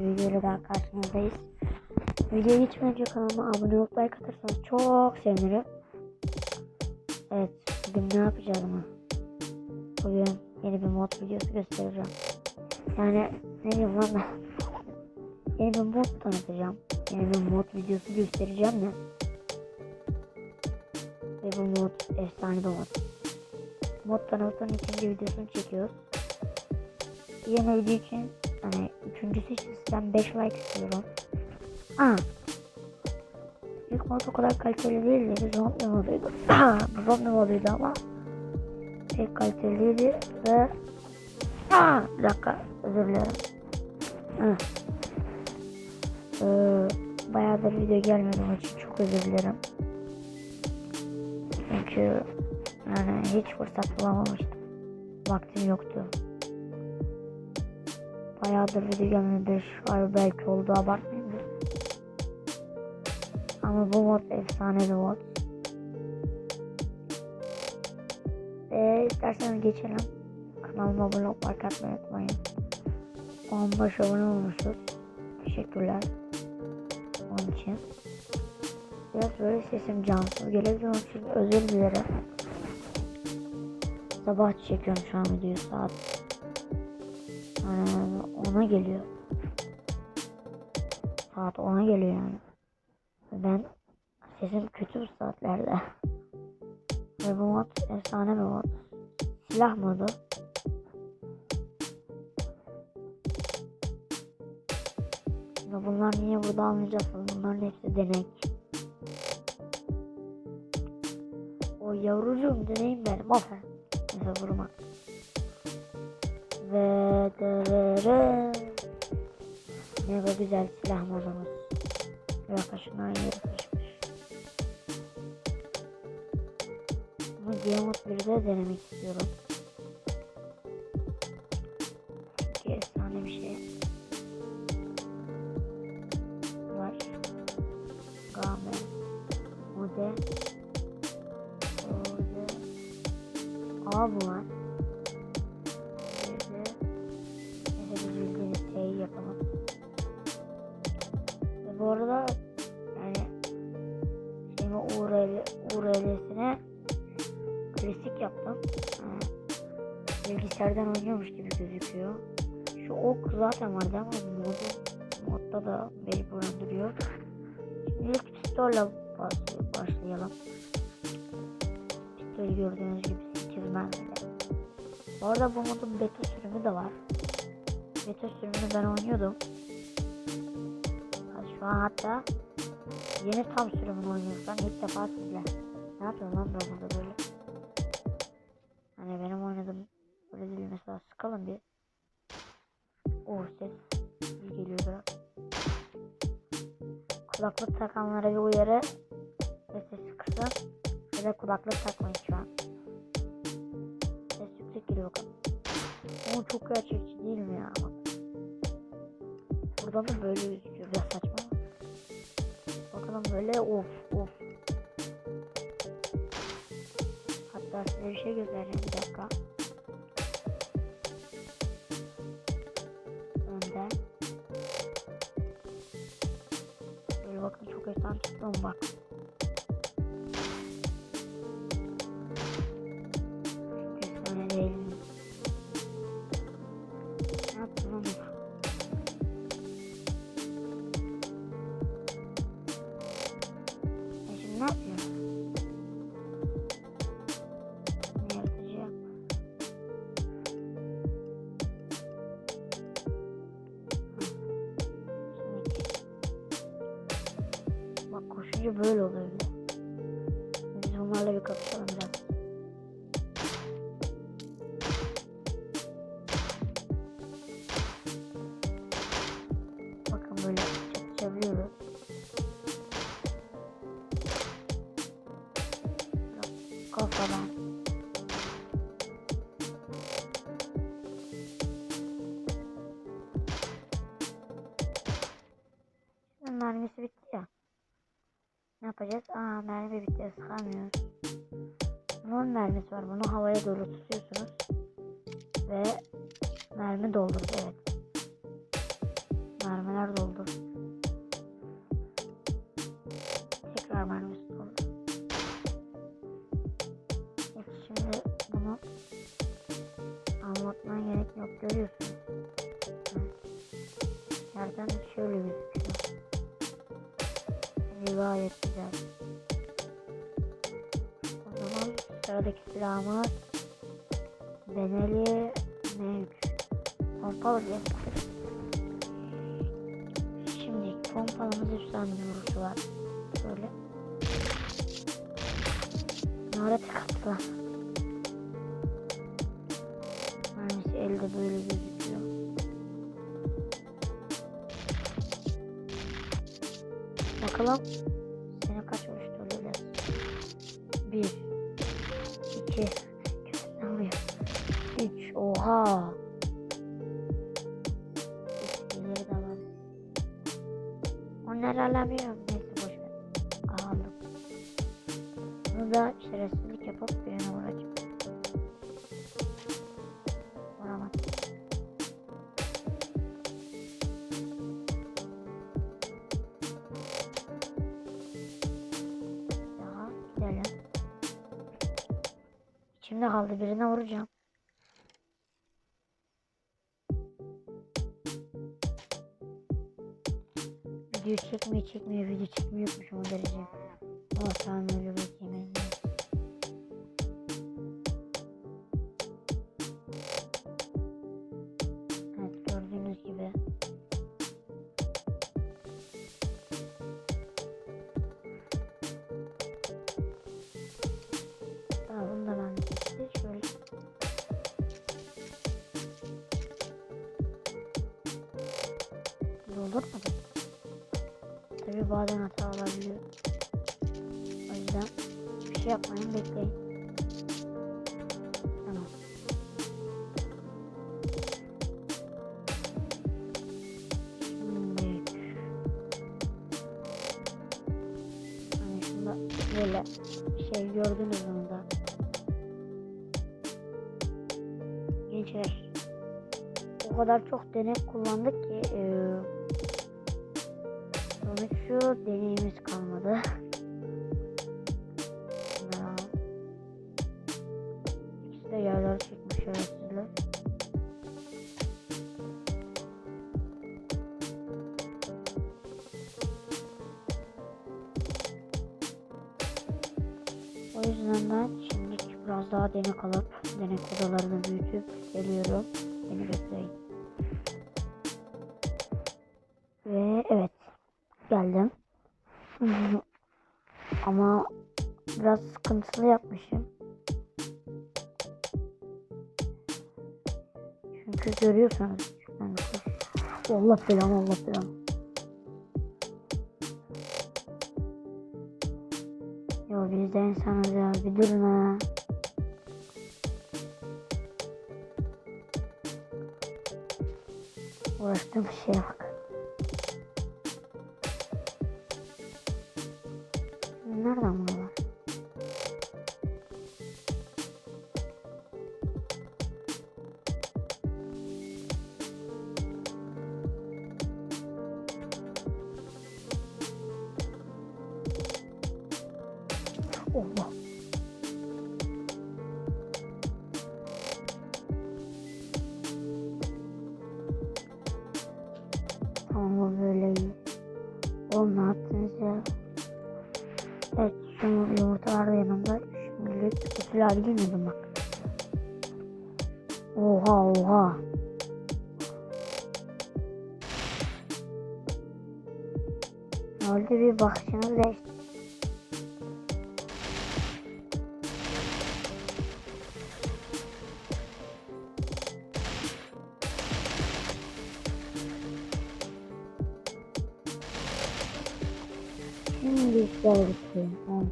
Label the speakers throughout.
Speaker 1: videoyla daha karşınızdayız. Videoya geçmeden önce kanalıma abone olup like atarsanız çok sevinirim. Evet, bugün ne yapacağız mı? Bugün yeni bir mod videosu göstereceğim. Yani ne diyeyim lan ben? Yeni bir mod tanıtacağım. Yeni bir mod videosu göstereceğim de. Ve bu mod efsane bir mod. Mod tanıtımın ikinci videosunu çekiyoruz. Yeni video için hani üçüncüsü için sizden 5 like istiyorum. Aa. İlk mod o kadar kaliteli değildi. Zombie moduydu. Zombie moduydu ama pek kaliteliydi ve Aa, bir dakika özür dilerim. Hı. Ee, bayağıdır video gelmedi onun için çok özür dilerim. Çünkü yani hiç fırsat bulamamıştım. Vaktim yoktu. Bayağıdır video gelmedi. 5 ay belki oldu abartmayayım. Ama bu mod efsane bir mod. Ve isterseniz geçelim. Kanalıma abone olup like atmayı unutmayın. 15 abone olmuşuz. Teşekkürler. Onun için. Biraz böyle sesim cansız gelebilir onun için özür dilerim. Sabah çekiyorum şu an videoyu saat ee, ona geliyor. Saat 10'a geliyor yani. Ben sesim kötü bu saatlerde. Ve bu mod efsane bir mod. Silah modu. Ve bunlar niye burada anlayacaksınız? Bunların hepsi denek. O yavrucuğum deneyim benim. Aferin. Neyse vurma. Ve dırırı. Ne kadar güzel silah modumuz. Yeri kaçmış. Bunu Diamond 1'de denemek istiyorum. Çünkü efsane bir şey. Var. Game. Mode. Mode. A bu var. Zaten vardı ama modu, modda da mecburen duruyor. Şimdi ilk pistolle baş- başlayalım. Pistol gördüğünüz gibi 8 mermili. Bu arada bu modun beta sürümü de var. Beta sürümünü ben oynuyordum. Şu an hatta yeni tam sürümünü oynuyorsam ilk defa sizle. Ne yapıyorum lan ben burada böyle? Hani benim oynadığım böyle mesela sıkalım bir. Oh ses geliyor biraz. Kulaklık takanlara bir uyarı. Ve sesi kısın. Ya da kulaklık takmayın şu an. Ses yüksek geliyor bakalım. Ama çok gerçekçi değil mi ya? Buradan da böyle gözüküyor. Biraz saçma. Bakalım böyle of of. Hatta size bir şey göstereceğim bir dakika. Böyle bakın çok böyle oluyor. Biz bunlarla bir kapışalım biraz. Bakın böyle. Kafadan. doldur. Evet. Mermiler doldur. Tekrar mermisi doldur. Peki şimdi bunu anlatmaya gerek yok. Görüyorsunuz. Yerden şöyle gözüküyor. Rivayet güzel. O zaman sıradaki silahımız Beneli M3. Pompalı diye. Şimdi pompalımız üstten vuruşu var. Böyle. Nara tek Onları alamıyorum. Neyse boş ver. Aldım. Bunu da şerefsizlik yapıp birine vuracağım. Vuramadım. Daha gidelim. İçimde kaldı birine vuracağım. Çekmeye çekmeye video çekmiyormuş o derece. Ama tamam öyle beklemeyin. Tabi bazen hata olabiliyor. O yüzden bir şey yapmayın bekleyin. Tamam. Şimdi hani şunda böyle şey gördünüz mü da? Gençler o kadar çok denek kullandık ki eee Şu deneyimiz kalmadı. İkisi de yerler çıkmış şerefsizler. O yüzden ben şimdi biraz daha denek alıp denek odalarını büyütüp geliyorum. Beni bekleyin. Yapmışım. Çünkü görüyorsunuz. Allah belamı Allah belamı. Yo biz de insanız ya bir durun ha. Uğraştığım şeye bak. Bu böyle iyi. Oğlum ne yaptınız ya? Evet şu yumurtalar da yanımda. Şimdilik usul hali girmedim bak. Oha oha. Oldu bir bakışınız değişti.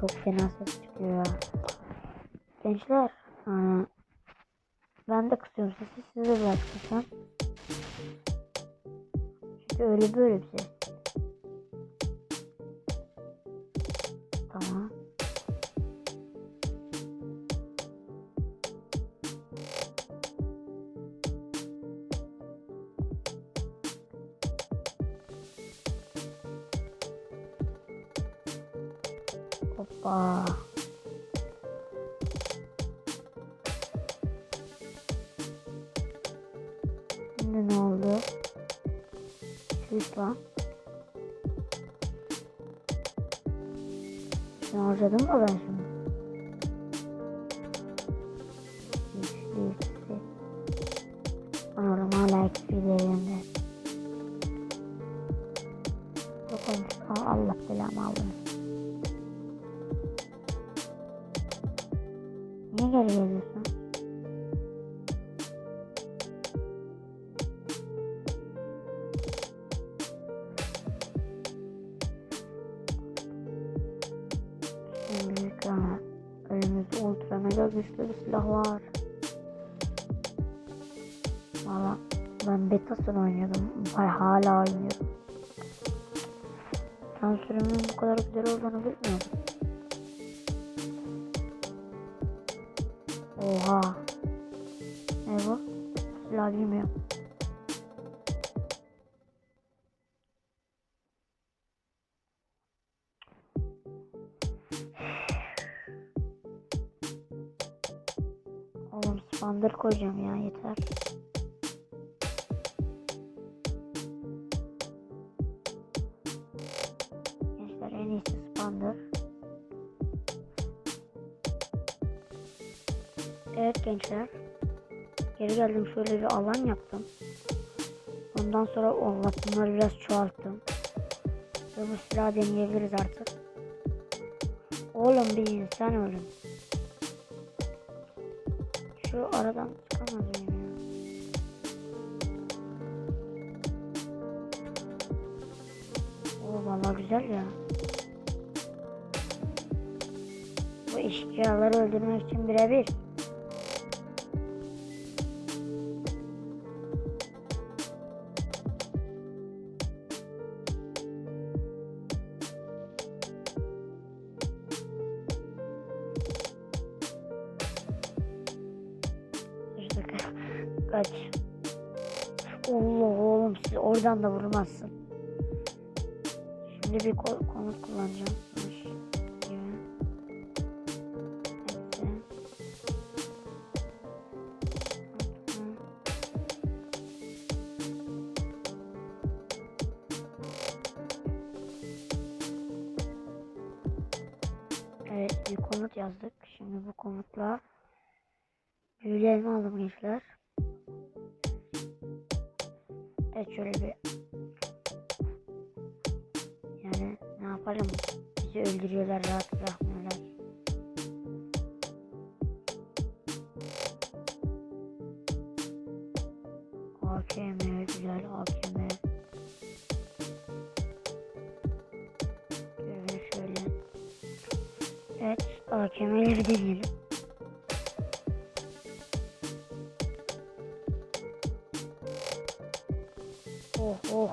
Speaker 1: Çok fena ses çıkıyor ya. Gençler, hani ben de kısıyorum sesi, siz de biraz kısın. Çünkü öyle böyle bir ses. Mı ben şimdi? Güçlü ikisi. Oğlum hala. Yok olmuş. Allah belamı aldı. Niye geri geliyorsun? Oğlum spandır koyacağım ya yeter. Gençler en iyisi spandır. Evet gençler. Geri geldim şöyle bir alan yaptım. Ondan sonra Allah bunları biraz çoğalttım. Ve bu silahı deneyebiliriz artık. Oğlum bir insan ölüm. Şu aradan çıkamaz mıyım ya? Oo valla güzel ya. Bu eşkıyaları öldürmek için birebir. Siz oradan da vurmazsın. Şimdi bir ko- komut kullanacağım. Evet bir komut yazdık. Şimdi bu komutla büyülerini aldım gençler. Evet şöyle bir yani ne yapalım bizi öldürüyorlar rahat bırakmıyorlar. AKM güzel AKM. Şöyle şöyle. Evet AKM'leri deneyelim. Oh oh.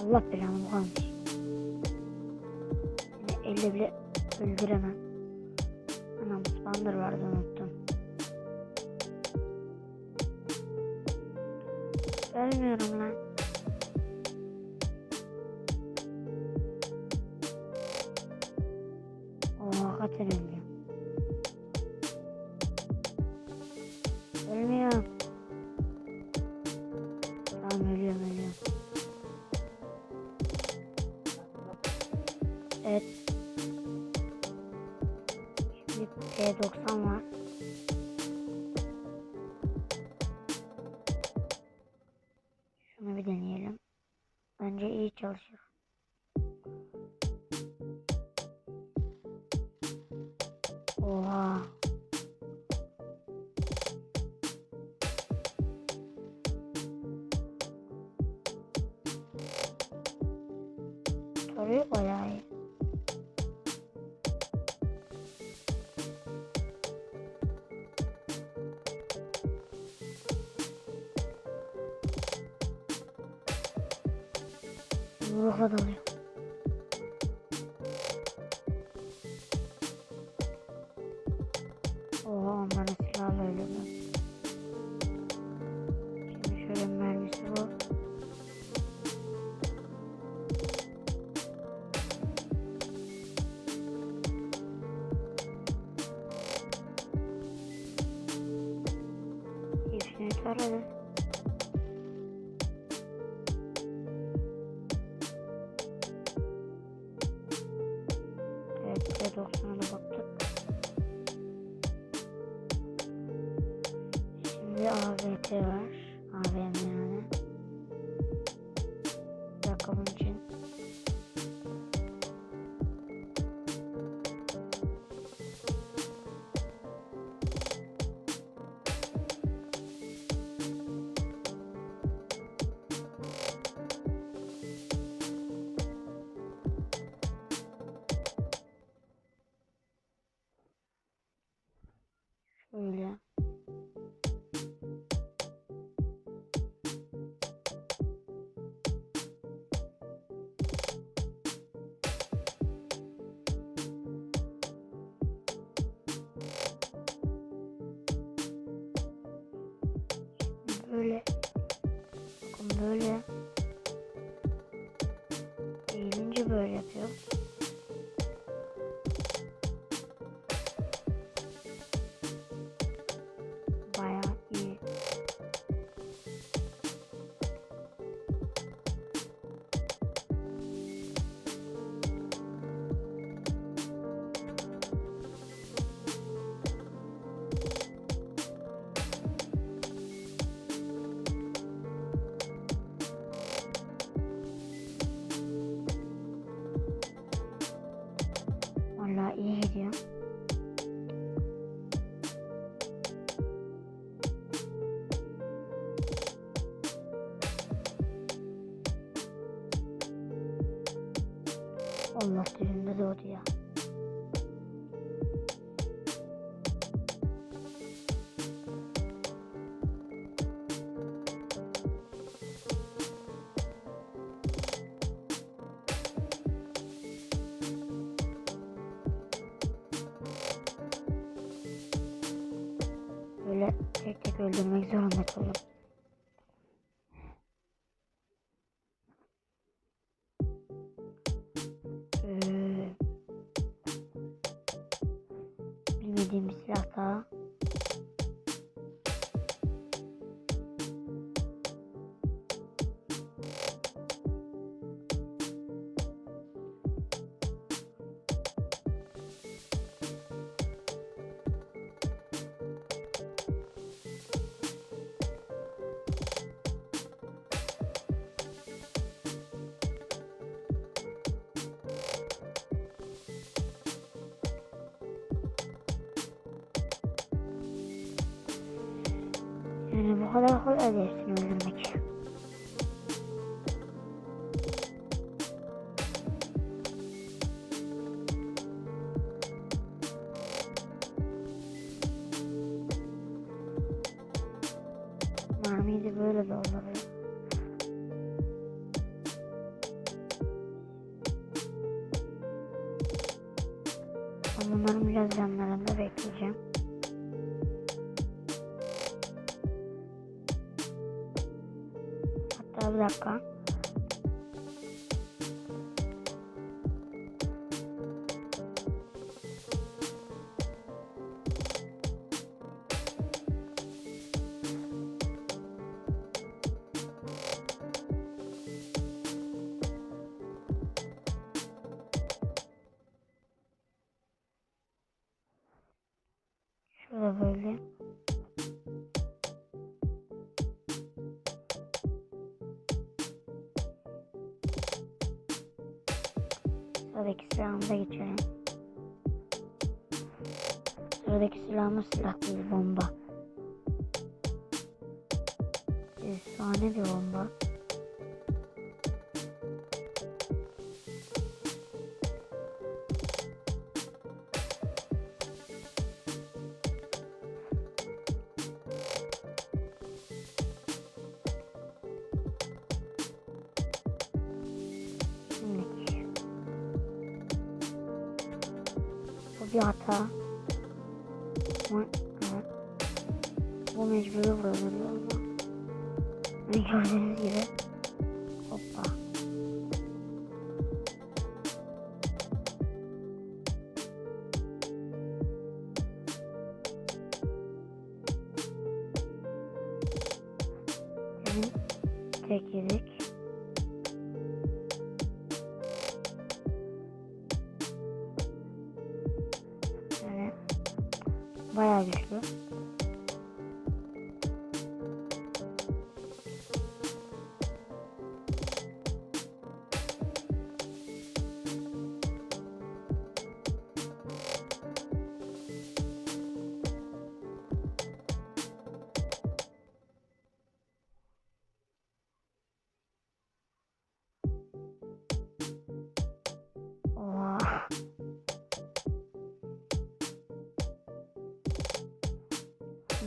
Speaker 1: Allah belanı kalmış. Seni elle bile öldüremem. Evet. Şimdi P90 var. вигадали. Bir böyle. Eğilince böyle yapıyor. Allah dilimde doğdu ya. Kadar kolay değilsin öldürmek. Mermiyi de böyle dolduruyor. Bunların biraz yanlarında bekleyeceğim. Hatta Sıradaki silahımıza geçelim. Sıradaki silahımız silah değil bomba. Efsane bir bomba. Hani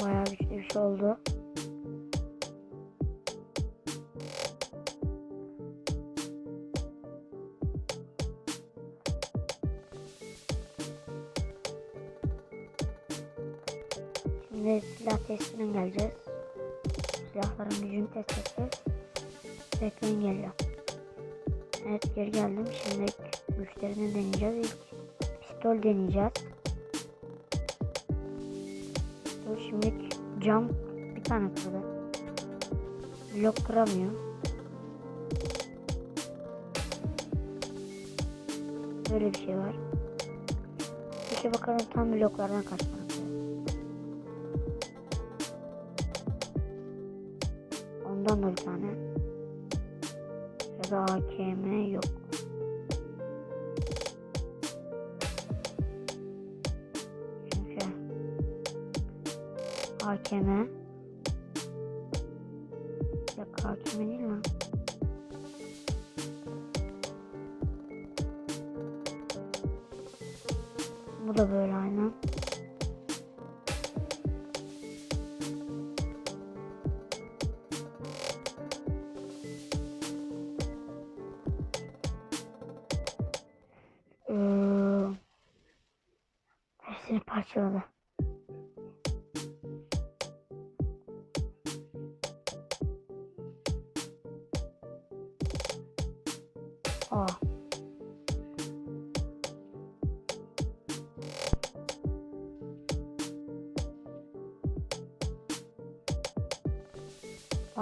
Speaker 1: Bayağı güçlü bir şey oldu. Şimdi silah testine geleceğiz. Silahların gücünü test edeceğiz. Bekleyin geliyor. Evet geri geldim. Şimdi güçlerini deneyeceğiz. İlk pistol deneyeceğiz. Şimdi cam bir tane kırdı. Blok kıramıyor. Böyle bir şey var. Peki bakalım tam bloklardan kaç tane. Ondan da bir tane. Ya da AKM yok. AKM Yok AKM değil mi? Bu da böyle aynı. Ee, hepsini parçaladı.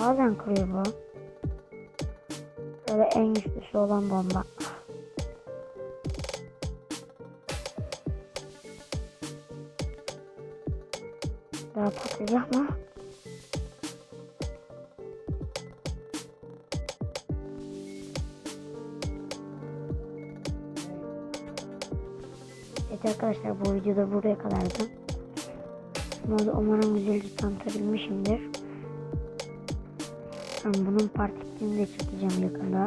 Speaker 1: Bazen kırıyor bu. Böyle en güçlüsü olan bomba. Daha patlayacak mı? Evet arkadaşlar bu videoda buraya kadardı. Umarım güzelce tanıtabilmişimdir. Ben bunun part 2'sini de çekeceğim yakında.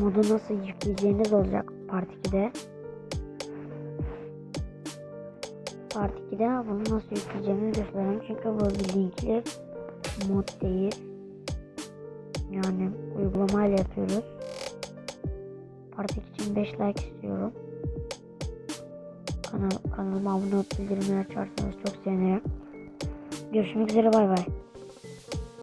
Speaker 1: Modu nasıl yükleyeceğiniz olacak part 2'de. Part 2'de bunu nasıl yükleyeceğimi göstereyim. Çünkü bu bir linkli mod değil. Yani uygulamayla yapıyoruz. Part 2 için 5 like istiyorum. Kanal, kanalıma abone olup bildirimleri açarsanız çok sevinirim. Görüşmek üzere bay bay.